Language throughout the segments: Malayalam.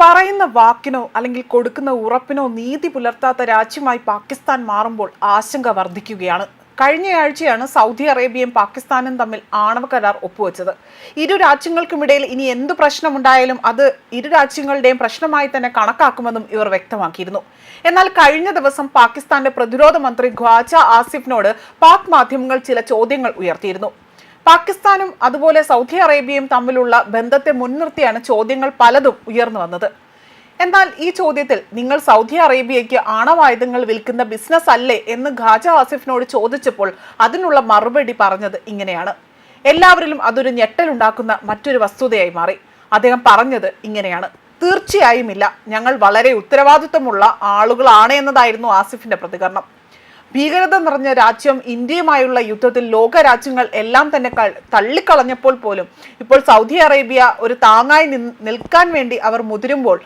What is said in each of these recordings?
പറയുന്ന വാക്കിനോ അല്ലെങ്കിൽ കൊടുക്കുന്ന ഉറപ്പിനോ നീതി പുലർത്താത്ത രാജ്യമായി പാകിസ്ഥാൻ മാറുമ്പോൾ ആശങ്ക വർദ്ധിക്കുകയാണ്. കഴിഞ്ഞയാഴ്ചയാണ് സൗദി അറേബ്യയും പാകിസ്ഥാനും തമ്മിൽ ആണവ കരാർ ഒപ്പുവെച്ചത്. ഇരു രാജ്യങ്ങൾക്കുമിടയിൽ ഇനി എന്ത് പ്രശ്നമുണ്ടായാലും അത് ഇരു രാജ്യങ്ങളുടെയും പ്രശ്നമായി തന്നെ കണക്കാക്കുമെന്നും ഇവർ വ്യക്തമാക്കിയിരുന്നു. എന്നാൽ കഴിഞ്ഞ ദിവസം പാകിസ്ഥാന്റെ പ്രതിരോധ മന്ത്രി ഖ്വാജ ആസിഫിനോട് പാക് മാധ്യമങ്ങൾ ചില ചോദ്യങ്ങൾ ഉയർത്തിയിരുന്നു. പാകിസ്ഥാനും അതുപോലെ സൗദി അറേബ്യയും തമ്മിലുള്ള ബന്ധത്തെ മുൻനിർത്തിയാണ് ചോദ്യങ്ങൾ പലതും ഉയർന്നു വന്നത്. എന്നാൽ ഈ ചോദ്യത്തിൽ നിങ്ങൾ സൗദി അറേബ്യയ്ക്ക് ആണവായുധങ്ങൾ വിൽക്കുന്ന ബിസിനസ് അല്ലേ എന്ന് ഖാജ ആസിഫിനോട് ചോദിച്ചപ്പോൾ അതിനുള്ള മറുപടി പറഞ്ഞത് ഇങ്ങനെയാണ്. എല്ലാവരിലും അതൊരു ഞെട്ടലുണ്ടാക്കുന്ന മറ്റൊരു വസ്തുതയായി മാറി. അദ്ദേഹം പറഞ്ഞത് ഇങ്ങനെയാണ്. തീർച്ചയായും ഇല്ല ഞങ്ങൾ വളരെ ഉത്തരവാദിത്വമുള്ള ആളുകളാണ് എന്നതായിരുന്നു ആസിഫിന്റെ പ്രതികരണം. ഭീകരത നിറഞ്ഞ രാജ്യം ഇന്ത്യയുമായുള്ള യുദ്ധത്തിൽ ലോക രാജ്യങ്ങൾ എല്ലാം തന്നെ തള്ളിക്കളഞ്ഞപ്പോൾ പോലും ഇപ്പോൾ സൗദി അറേബ്യ ഒരു താങ്ങായി നിൽക്കാൻ വേണ്ടി അവർ മുതിരുമ്പോൾ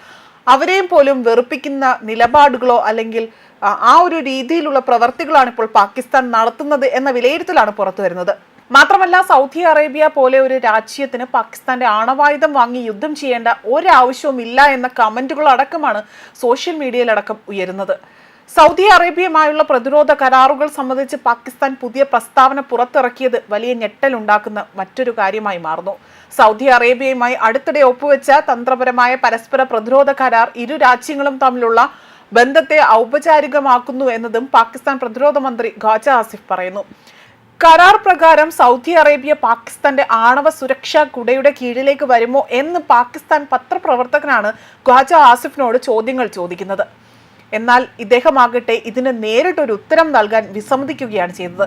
അവരെയും പോലും വെറുപ്പിക്കുന്ന നിലപാടുകളോ അല്ലെങ്കിൽ ആ, ഒരു രീതിയിലുള്ള പ്രവർത്തികളാണ് ഇപ്പോൾ പാകിസ്ഥാൻ നടത്തുന്നത് എന്ന വിലയിരുത്തലാണ് പുറത്തു വരുന്നത്. മാത്രമല്ല സൗദി അറേബ്യ പോലെ ഒരു രാജ്യത്തിന് പാകിസ്ഥാന്റെ ആണവായുധം വാങ്ങി യുദ്ധം ചെയ്യേണ്ട ഒരാവശ്യവും ഇല്ല എന്ന കമന്റുകൾ അടക്കമാണ് സോഷ്യൽ മീഡിയയിലടക്കം ഉയരുന്നത്. സൗദി അറേബ്യയുമായുള്ള പ്രതിരോധ കരാറുകൾ സംബന്ധിച്ച് പാകിസ്ഥാൻ പുതിയ പ്രസ്താവന പുറത്തിറക്കിയത് വലിയ ഞെട്ടലുണ്ടാക്കുന്ന മറ്റൊരു കാര്യമായി മാറുന്നു. സൗദി അറേബ്യയുമായി അടുത്തിടെ ഒപ്പുവെച്ച തന്ത്രപരമായ പരസ്പര പ്രതിരോധ കരാർ ഇരു രാജ്യങ്ങളും തമ്മിലുള്ള ബന്ധത്തെ ഔപചാരികമാക്കുന്നു എന്നതും പാകിസ്ഥാൻ പ്രതിരോധ മന്ത്രി ഖാജ ആസിഫ് പറയുന്നു. കരാർ പ്രകാരം സൗദി അറേബ്യ പാകിസ്ഥാന്റെ ആണവ സുരക്ഷാ കുടയുടെ കീഴിലേക്ക് വരുമോ എന്ന് പാകിസ്ഥാൻ പത്രപ്രവർത്തകനാണ് ഖാജ ആസിഫിനോട് ചോദ്യങ്ങൾ ചോദിക്കുന്നത്. എന്നാൽ ഇദ്ദേഹമാകട്ടെ ഇതിന് നേരിട്ടൊരു ഉത്തരം നൽകാൻ വിസമ്മതിക്കുകയാണ് ചെയ്തത്.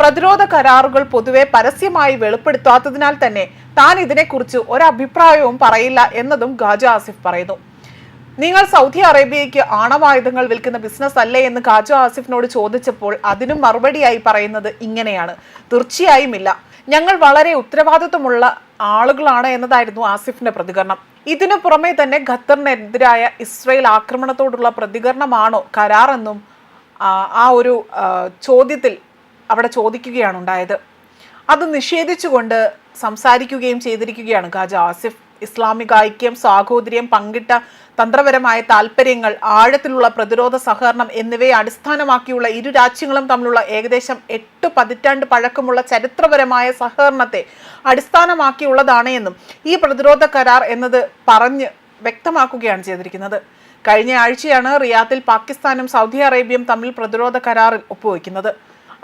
പ്രതിരോധ കരാറുകൾ പൊതുവെ പരസ്യമായി വെളിപ്പെടുത്താത്തതിനാൽ തന്നെ താൻ ഇതിനെക്കുറിച്ച് ഒരഭിപ്രായവും പറയില്ല എന്നതും ഖാജ ആസിഫ് പറയുന്നു. നിങ്ങൾ സൗദി അറേബ്യയ്ക്ക് ആണവായുധങ്ങൾ വിൽക്കുന്ന ബിസിനസ് അല്ലേ എന്ന് ഖാജ ആസിഫിനോട് ചോദിച്ചപ്പോൾ അതിനും മറുപടിയായി പറയുന്നത് ഇങ്ങനെയാണ്. തീർച്ചയായും ഇല്ല. ഞങ്ങൾ വളരെ ഉത്തരവാദിത്വമുള്ള ആളുകളാണ് എന്നതായിരുന്നു ആസിഫിന്റെ പ്രതികരണം. ഇതിനു പുറമെ തന്നെ ഖത്തറിനെതിരായ ഇസ്രയേൽ ആക്രമണത്തോടുള്ള പ്രതികരണമാണോ ആ, ആ ഒരു ചോദ്യത്തിൽ അവിടെ ചോദിക്കുകയാണ് ഉണ്ടായത്. അത് നിഷേധിച്ചുകൊണ്ട് സംസാരിക്കുകയും ചെയ്തിരിക്കുകയാണ് ഖാജ ആസിഫ്. ഇസ്ലാമിക ഐക്യം സാഹോദര്യം പങ്കിട്ട തന്ത്രപരമായ താല്പര്യങ്ങൾ ആഴത്തിലുള്ള പ്രതിരോധ സഹകരണം എന്നിവയെ അടിസ്ഥാനമാക്കിയുള്ള ഇരു രാജ്യങ്ങളും തമ്മിലുള്ള ഏകദേശം എട്ട് പതിറ്റാണ്ട് പഴക്കമുള്ള ചരിത്രപരമായ സഹകരണത്തെ അടിസ്ഥാനമാക്കിയുള്ളതാണ് എന്നും ഈ പ്രതിരോധ കരാർ എന്നത് പറഞ്ഞ് വ്യക്തമാക്കുകയാണ് ചെയ്തിരിക്കുന്നത്. കഴിഞ്ഞ ആഴ്ചയാണ് റിയാത്തിൽ പാകിസ്ഥാനും സൗദി അറേബ്യയും തമ്മിൽ പ്രതിരോധ കരാറിൽ ഒപ്പുവെക്കുന്നത്.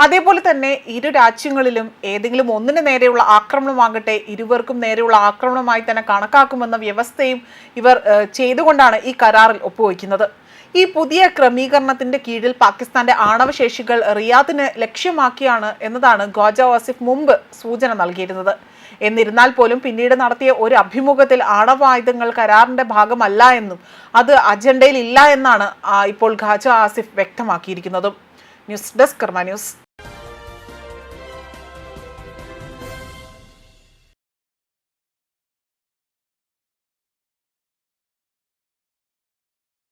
അതേപോലെ തന്നെ ഇരു രാജ്യങ്ങളിലും ഏതെങ്കിലും ഒന്നിന് നേരെയുള്ള ആക്രമണമാകട്ടെ ഇരുവർക്കും നേരെയുള്ള ആക്രമണമായി തന്നെ കണക്കാക്കുമെന്ന വ്യവസ്ഥയും ഇവർ ചെയ്തുകൊണ്ടാണ് ഈ കരാറിൽ ഒപ്പുവയ്ക്കുന്നത് ഈ പുതിയ ക്രമീകരണത്തിന്റെ കീഴിൽ പാകിസ്ഥാന്റെ ആണവശേഷികൾ റിയാദിന് ലക്ഷ്യമാക്കിയാണ് എന്നതാണ് ഖ്വാജ വാസിഫ് മുമ്പ് സൂചന നൽകിയിരുന്നത്. എന്നിരുന്നാൽ പോലും പിന്നീട് നടത്തിയ ഒരു അഭിമുഖത്തിൽ ആണവായുധങ്ങൾ കരാറിന്റെ ഭാഗമല്ല എന്നും അത് അജണ്ടയിൽ ഇല്ല എന്നാണ് ഇപ്പോൾ Khawaja Asif വ്യക്തമാക്കിയിരിക്കുന്നതും. News desk Karma news.